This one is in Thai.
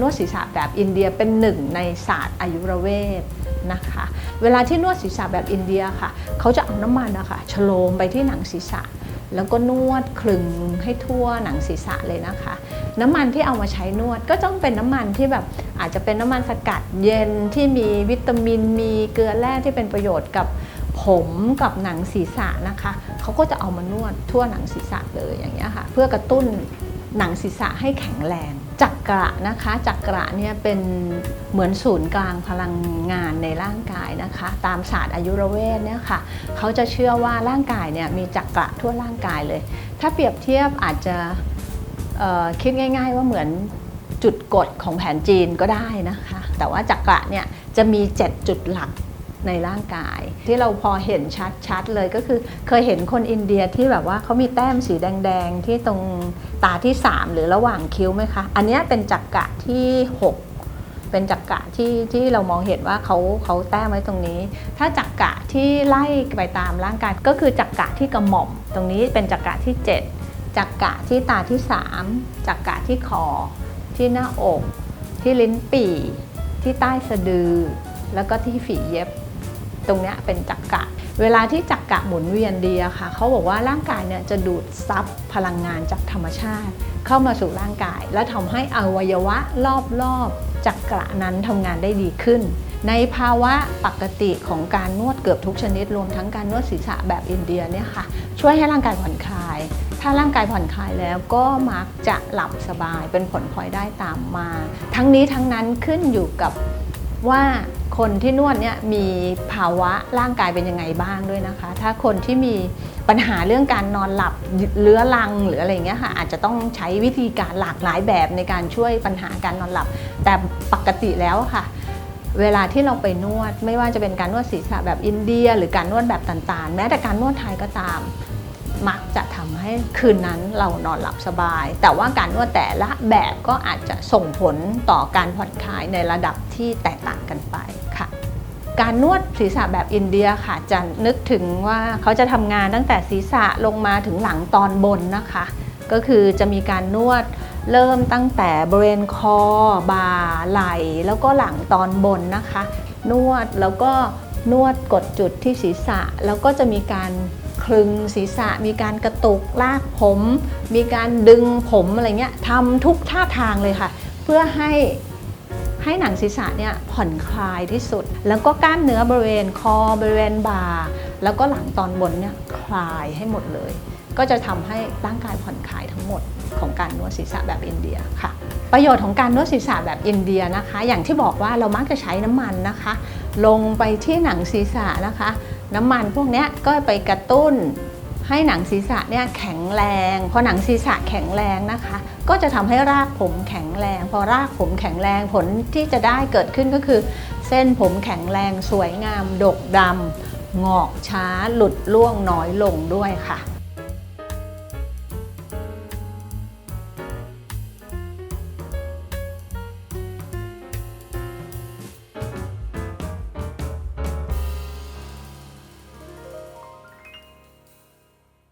นวดศีรษะแบบอินเดียเป็นหนึ่งในศาสตร์อายุรเวทนะคะ เวลาที่นวดศีรษะแบบอินเดียค่ะ เขาจะเอาน้ำมันนะคะฉโลมไปที่หนังศีรษะ แล้วก็นวดคลึงให้ทั่วหนังศีรษะเลยนะคะ น้ำมันที่เอามาใช้นวดก็ต้องเป็นน้ำมันที่แบบอาจจะเป็นน้ำมันสกัดเย็นที่มีวิตามินมีเกลือแร่ที่เป็นประโยชน์กับผมกับหนังศีรษะนะคะ เขาก็จะเอามานวดทั่วหนังศีรษะเลยอย่างเงี้ยค่ะ เพื่อกระตุ้นหนังศีรษะให้แข็งแรง จักระนะคะจักระเนี่ยเป็นเหมือนศูนย์กลางพลังงานในร่างกายนะคะ ตามศาสตร์อายุรเวทเนี่ยค่ะเขาจะเชื่อว่าร่างกายเนี่ยมีจักระทั่วร่างกายเลย ถ้าเปรียบเทียบอาจจะคิดง่าย ๆ ว่าเหมือนจุดกดของแผนจีนก็ได้นะคะ แต่ว่าจักระเนี่ยจะมี 7 จุดหลัก ในร่างกาย ที่เราพอเห็นชัดๆเลยก็คือเคยเห็นคนอินเดียที่แบบว่าเขามีแต้มสีแดงๆ ที่ตรงตาที่ 3 หรือระหว่างคิ้วไหมคะ อันนี้เป็นจักระที่ 6เป็นจักระที่ที่เรามองเห็นว่าเขาเขาแต้มไว้ตรงนี้ ถ้าจักระที่ไล่ไปตามร่างกายก็คือจักระที่กระหม่อม ตรงนี้เป็นจักระที่ 7จักระที่ตาที่ 3จักระที่คอ ที่หน้าอก ที่ลิ้นปี่ ที่ใต้สะดือ แล้วก็ที่ฝีเย็บ ตรงนี้เป็นจักระเวลาที่จักระหมุนเวียนดีอะค่ะเขาบอกว่าร่างกายเนี่ยจะดูดซับพลังงานจากธรรมชาติ เข้ามาสู่ร่างกาย และทำให้อวัยวะรอบๆจักระนั้นทำงานได้ดีขึ้น ในภาวะปกติของการนวดเกือบทุกชนิดรวมทั้งการนวดศีรษะแบบอินเดียเนี่ยค่ะช่วยให้ร่างกายผ่อนคลาย ถ้าร่างกายผ่อนคลายแล้วก็มักจะหลับสบายเป็นผลพลอยได้ตามมา ทั้งนี้ทั้งนั้นขึ้นอยู่กับว่า คนที่นวดเนี่ยมีภาวะร่างกายเป็นยังไงบ้างด้วยนะคะ ถ้าคนที่มีปัญหาเรื่องการนอนหลับเรื้อรังหรืออะไรเงี้ยค่ะอาจจะต้องใช้วิธีการหลากหลายแบบในการช่วยปัญหาการนอนหลับ แต่ปกติแล้วค่ะ เวลาที่เราไปนวด ไม่ว่าจะเป็นการนวดศีรษะแบบอินเดีย หรือการนวดแบบต่างๆ แม้แต่การนวดไทยก็ตามมักจะทำให้คืนนั้นเรานอนหลับสบาย แต่ว่าการนวดแต่ละแบบก็อาจจะส่งผลต่อการผ่อนคลายในระดับที่แตกต่างกันไป การนวดศีรษะแบบอินเดียค่ะจะนึกถึงว่าเขาจะทำงานตั้งแต่ศีรษะลงมาถึงหลังตอนบนนะคะ ก็คือจะมีการนวดเริ่มตั้งแต่บริเวณคอ บ่า ไหล่ แล้วก็หลังตอนบนนะคะ นวดแล้วก็นวดกดจุดที่ศีรษะ แล้วก็จะมีการคลึงศีรษะ มีการกระตุกลากผม มีการดึงผมอะไรเงี้ยทำทุกท่าทางเลยค่ะ เพื่อให้ ให้หนังศีรษะเนี่ยผ่อนคลายที่สุด แล้วก็กล้ามเนื้อบริเวณคอบริเวณบ่าแล้วก็หลังตอนบนเนี่ยคลายให้หมดเลย ก็จะทำให้ร่างกายผ่อนคลายทั้งหมดของการนวดศีรษะแบบอินเดียค่ะ ประโยชน์ของการนวดศีรษะแบบอินเดียนะคะ อย่างที่บอกว่าเรามักจะใช้น้ำมันนะคะ ลงไปที่หนังศีรษะนะคะ น้ำมันพวกนี้ก็ไปกระตุ้น ให้หนังศีรษะเนี่ยแข็งแรงพอหนังศีรษะแข็งแรงนะคะ ก็จะทำให้รากผมแข็งแรง พอรากผมแข็งแรงผลที่จะได้เกิดขึ้นก็คือ เส้นผมแข็งแรงสวยงาม ดกดำงอกช้าหลุดร่วงน้อยลงด้วยค่ะ